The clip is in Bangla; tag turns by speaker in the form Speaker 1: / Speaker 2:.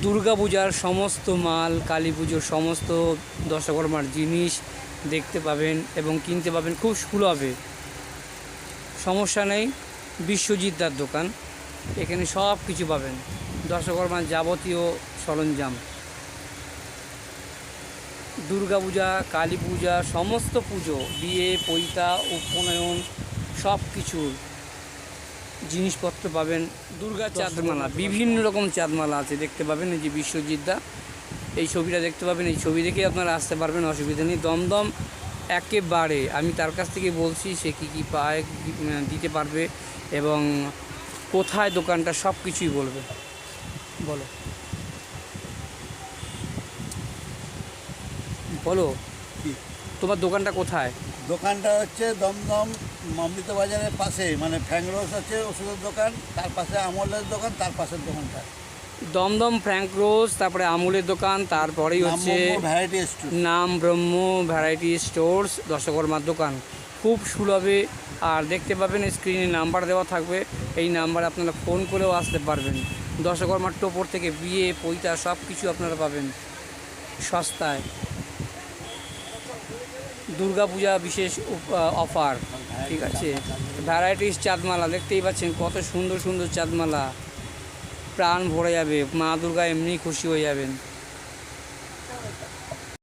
Speaker 1: দুর্গাপূজার সমস্ত মাল, কালী পুজোর সমস্ত দশকর্মার জিনিস দেখতে পাবেন এবং কিনতে পাবেন খুব সুলভে। সমস্যা নেই বিশ্বজিৎদার দোকান, এখানে সব কিছু পাবেন, দশকর্মার যাবতীয় সরঞ্জাম। দুর্গাপূজা কালী পূজা, সমস্ত পুজো, বিয়ে, পৈতা, উপনয়ন, সব কিছুর জিনিসপত্র পাবেন দুর্গা চাঁদমালা বিভিন্ন রকম চাঁদমালা আছে দেখতে পাবেন এই যে বিশ্বজিৎদা। এই ছবিটা দেখতে পাবেন এই ছবি দেখে আপনারা আসতে পারবেন অসুবিধা নেই। দমদম একেবারে আমি তার কাছ থেকে বলছি সে কী কী পায় দিতে পারবে এবং কোথায় দোকানটা সব কিছুই বলবে। বলো। বলো তোমার দোকানটা কোথায়?
Speaker 2: দোকানটা হচ্ছে দমদম অমৃত বাজারের পাশে মানে ফ্যাংরোস আছে ওষুধের দোকান তার পাশে আমলের দোকান তার পাশের দোকানটা।
Speaker 1: দমদম ফ্র্যাঙ্ক রোজ তারপরে আমুলের দোকান তারপরেই হচ্ছে
Speaker 2: ভ্যারাইটি স্টোর
Speaker 1: নাম ব্রহ্ম ভ্যারাইটি স্টোর্স দশকর্মার দোকান। খুব সুলভে আর দেখতে পাবেন স্ক্রিনে নাম্বার দেওয়া থাকবে এই নাম্বারে আপনারা ফোন করেও আসতে পারবেন। দশকর্মার টোপর থেকে বিয়ে পৈতা সব কিছু আপনারা পাবেন সস্তায়। দুর্গাপূজা বিশেষ অফার ঠিক আছে? ভ্যারাইটিস চাঁদমালা, দেখতেই পাচ্ছেন কত সুন্দর সুন্দর চাঁদমালা। প্রাণ ভরে যাবে, মা দুর্গা এমনি খুশি হয়ে যাবেন।